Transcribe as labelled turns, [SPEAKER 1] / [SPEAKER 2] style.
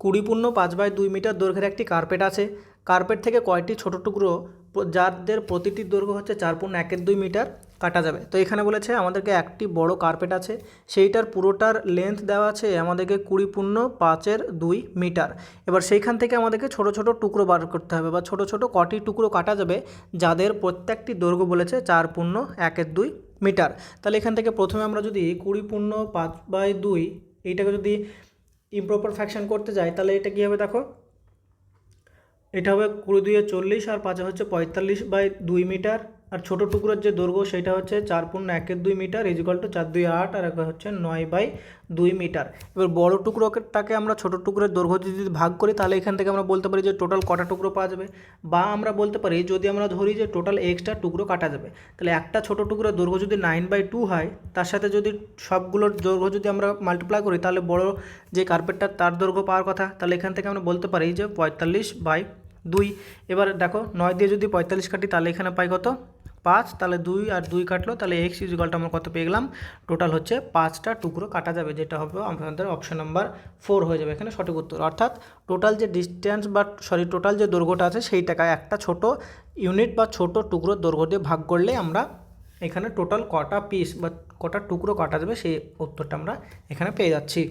[SPEAKER 1] কুড়ি পূর্ণ পাঁচ বাই দুই মিটার দৈর্ঘ্যের একটি কার্পেট আছে। কার্পেট থেকে কয়টি ছোট টুকরো যাদের প্রতিটির দৈর্ঘ্য হচ্ছে চার পূর্ণ একের দুই মিটার কাটা যাবে। তো এখানে বলেছে আমাদেরকে একটি বড় কার্পেট আছে, সেইটার পুরোটার লেন্থ দেওয়া আছে আমাদেরকে কুড়ি পূর্ণ পাঁচের দুই মিটার। এবার সেইখান থেকে আমাদেরকে ছোট ছোট টুকরো বার করতে হবে বা ছোট ছোট কটি টুকরো কাটা যাবে যাদের প্রত্যেকটি দৈর্ঘ্য বলেছে চার পূর্ণ একের দুই মিটার। তাহলে এখান থেকে প্রথমে আমরা যদি কুড়ি পূর্ণ পাঁচ বাই দুই, এইটাকে যদি ইমপ্রপার ফ্যাকশন করতে যায়, তাহলে এটা কী হবে দেখো? এটা হবে কুড়ি দুইয়ে চল্লিশ আর পাঁচে হচ্ছে পঁয়তাল্লিশ বাই দুই মিটার। আর ছোটো টুকরোর যে দৈর্ঘ্য সেটা হচ্ছে চার পূর্ণ একের দুই মিটার ইজিকাল টু চার দুই আট, আর একটা হচ্ছে নয় বাই দুই মিটার। এবার বড় টুকরোটাকে আমরা ছোটো টুকরোর দৈর্ঘ্য যদি ভাগ করি, তাহলে এখান থেকে আমরা বলতে পারি যে টোটাল কটা টুকরো পাওয়া যাবে? বা আমরা বলতে পারি যদি আমরা ধরি যে টোটাল এক্সট্রা টুকরো কাটা যাবে, তাহলে একটা ছোটো টুকরোর দৈর্ঘ্য যদি নাইন বাই টু হয়, তার সাথে যদি সবগুলোর দৈর্ঘ্য যদি আমরা মাল্টিপ্লাই করি, তাহলে বড় যে কার্পেটটা তার দৈর্ঘ্য পাওয়ার কথা, তাহলে এখান থেকে আমরা বলতে পারি যে পঁয়তাল্লিশ বাই দুই। এবার দেখো, নয় দিয়ে যদি পঁয়তাল্লিশ কাটি, তাহলে এখানে পাই কত? পাঁচ, তাহলে দুই আর দুই কাটলো, তাহলে এক্স ইজিকালটা আমরা কত পেয়ে গেলাম? টোটাল হচ্ছে পাঁচটা টুকরো কাটা যাবে, যেটা হবে আমাদের অপশন নাম্বার ফোর হয়ে যাবে এখানে সঠিক উত্তর। অর্থাৎ টোটাল যে ডিস্টেন্স বা সরি টোটাল যে দৈর্ঘ্যটা আছে সেই টাকায় একটা ছোট ইউনিট বা ছোট টুকরো দৈর্ঘ্য দিয়ে ভাগ করলে আমরা এখানে টোটাল কটা পিস বা কটা টুকরো কাটা যাবে সেই উত্তরটা আমরা এখানে পেয়ে যাচ্ছি।